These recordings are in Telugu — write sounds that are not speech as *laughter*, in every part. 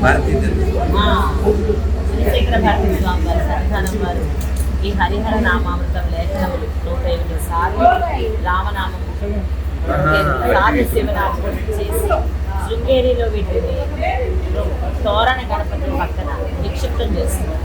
భారతీయ జనతా శేఖర భారతి స్వామి వారి సన్నిధానం వారు ఈ హరిహర నామామృతం లేఖనములు నూట ఎనిమిది సార్లు రామనామం శివనామం చేసి శృంగేరిలో వీటిని తోరణ గణపతి పక్కన నిక్షిప్తం చేస్తున్నారు.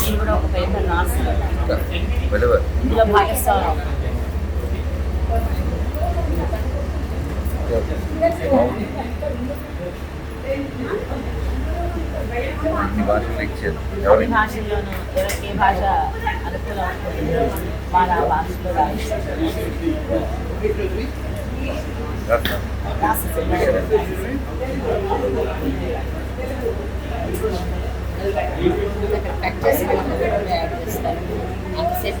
నేను కూడా ఒక పేపర్ రాసి వెలువర్ ఇందులో భాగస్వామ్యం ఈ భాషలు ఇచ్చారు అన్ని ఎవరికి ఏ భాష అనుకూలం ఉంటుందో వాళ్ళ ఆ భాషలో రాయించారు కట్ చేసి యాడ్ చేస్తారు అంతసేపు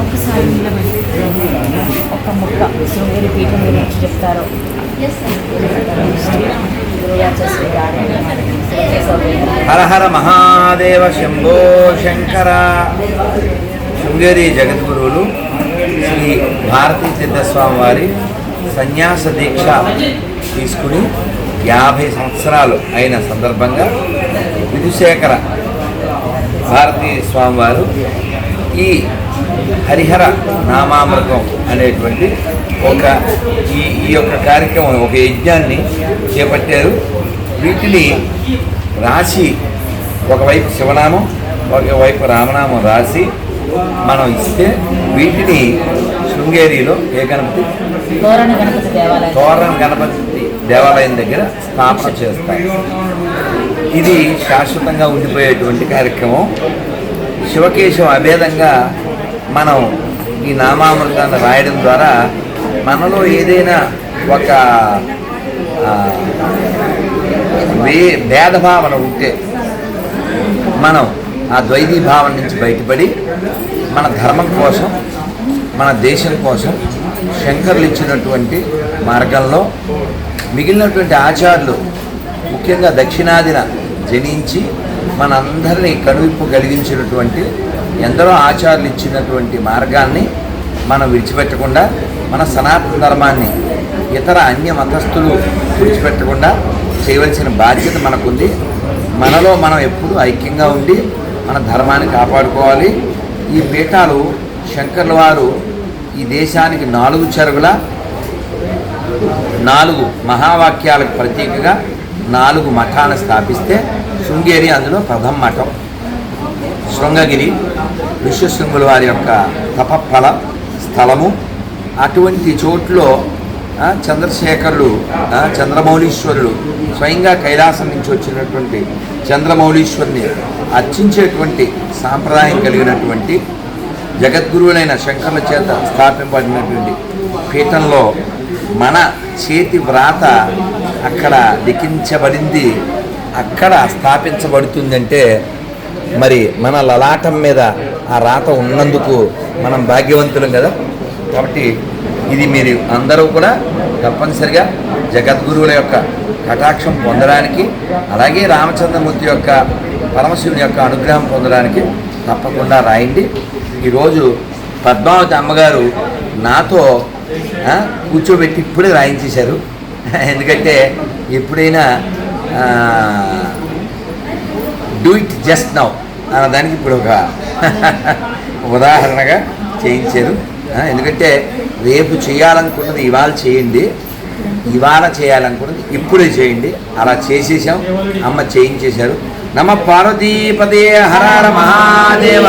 ఒక్కసారి ఒక ముక్క శృంగేరి పీఠం గురించి చెప్తారు హర హర మహాదేవ శంభో శంకర. శృంగేరి జగద్గురువులు శ్రీ భారతీ తీర్థస్వామి వారి సన్యాస దీక్ష తీసుకుని యాభై సంవత్సరాలు అయిన సందర్భంగా విధుశేఖర భారతీ స్వామివారు ఈ హరిహర నామామృతం అనేటువంటి ఒక ఈ ఈ యొక్క కార్యక్రమం ఒక యజ్ఞాన్ని చేపట్టారు. వీటిని రాసి ఒకవైపు శివనామం ఒకవైపు రామనామం రాసి మనం ఇస్తే వీటిని శృంగేరిలో ఏ గణపతి? తోరణ గణపతి దేవాలయం. తోరణ గణపతి దేవాలయం దగ్గర స్థాపన చేస్తారు. ఇది శాశ్వతంగా ఉండిపోయేటువంటి కార్యక్రమం. శివకేశం అభేదంగా మనం ఈ నామామృతాన్ని రాయడం ద్వారా మనలో ఏదైనా ఒక భేదభావన ఉంటే మనం ఆ ద్వైతీ భావన నుంచి బయటపడి మన ధర్మం కోసం మన దేశం కోసం శంకర్లు ఇచ్చినటువంటి మార్గంలో మిగిలినటువంటి ఆచార్యులు ముఖ్యంగా దక్షిణాదిన జనించి మనందరినీ కనువిప్పు కలిగించినటువంటి ఎందరో ఆచార్యులు ఇచ్చినటువంటి మార్గాన్ని మనం విడిచిపెట్టకుండా మన సనాతన ధర్మాన్ని ఇతర అన్య మతస్థులు విడిచిపెట్టకుండా చేయవలసిన బాధ్యత మనకుంది. మనలో మనం ఎప్పుడూ ఐక్యంగా ఉండి మన ధర్మాన్ని కాపాడుకోవాలి. ఈ పీఠాలు శంకర్ల వారు ఈ దేశానికి నాలుగు చెరువుల నాలుగు మహావాక్యాలకు ప్రతీకగా నాలుగు మఠాలను స్థాపిస్తే శృంగేరి అందులో ప్రథమ మఠం. శృంగగిరి విశ్వశృంగుల వారి యొక్క తపఫల స్థలము. అటువంటి చోట్లో చంద్రశేఖరుడు చంద్రమౌళీశ్వరుడు స్వయంగా కైలాసం నుంచి వచ్చినటువంటి చంద్రమౌళీశ్వరుని అర్చించేటువంటి సాంప్రదాయం కలిగినటువంటి జగద్గురువులైన శంకర్ల చేత స్థాపింపబడినటువంటి పీఠంలో మన చేతి వ్రాత అక్కడ లిఖించబడింది అక్కడ స్థాపించబడుతుందంటే మరి మన లలాటం మీద ఆ రాత ఉన్నందుకు మనం భాగ్యవంతులం కదా? కాబట్టి ఇది మీరు అందరూ కూడా తప్పనిసరిగా జగద్గురువుల యొక్క కటాక్షం పొందడానికి అలాగే రామచంద్రమూర్తి యొక్క పరమశివుని యొక్క అనుగ్రహం పొందడానికి తప్పకుండా రాయండి. ఈరోజు పద్మావతి అమ్మగారు నాతో కూర్చోబెట్టి ఇప్పుడే రాయించేశారు. *laughs* ఎందుకంటే ఎప్పుడైనా డూ ఇట్ జస్ట్ నౌ అన్న దానికి ఇప్పుడు ఒక *laughs* ఉదాహరణగా చేయించారు. ఎందుకంటే రేపు చేయాలనుకున్నది ఇవాళ చేయండి ఇవాళ చేయాలనుకున్నది ఇప్పుడే చేయండి. అలా చేసేసాం అమ్మ చేయించేశారు. నమ పార్వతీపదే హరార మహాదేవ.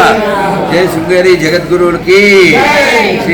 జయ శృంగేరి జగద్గురువులకి. శ్రీ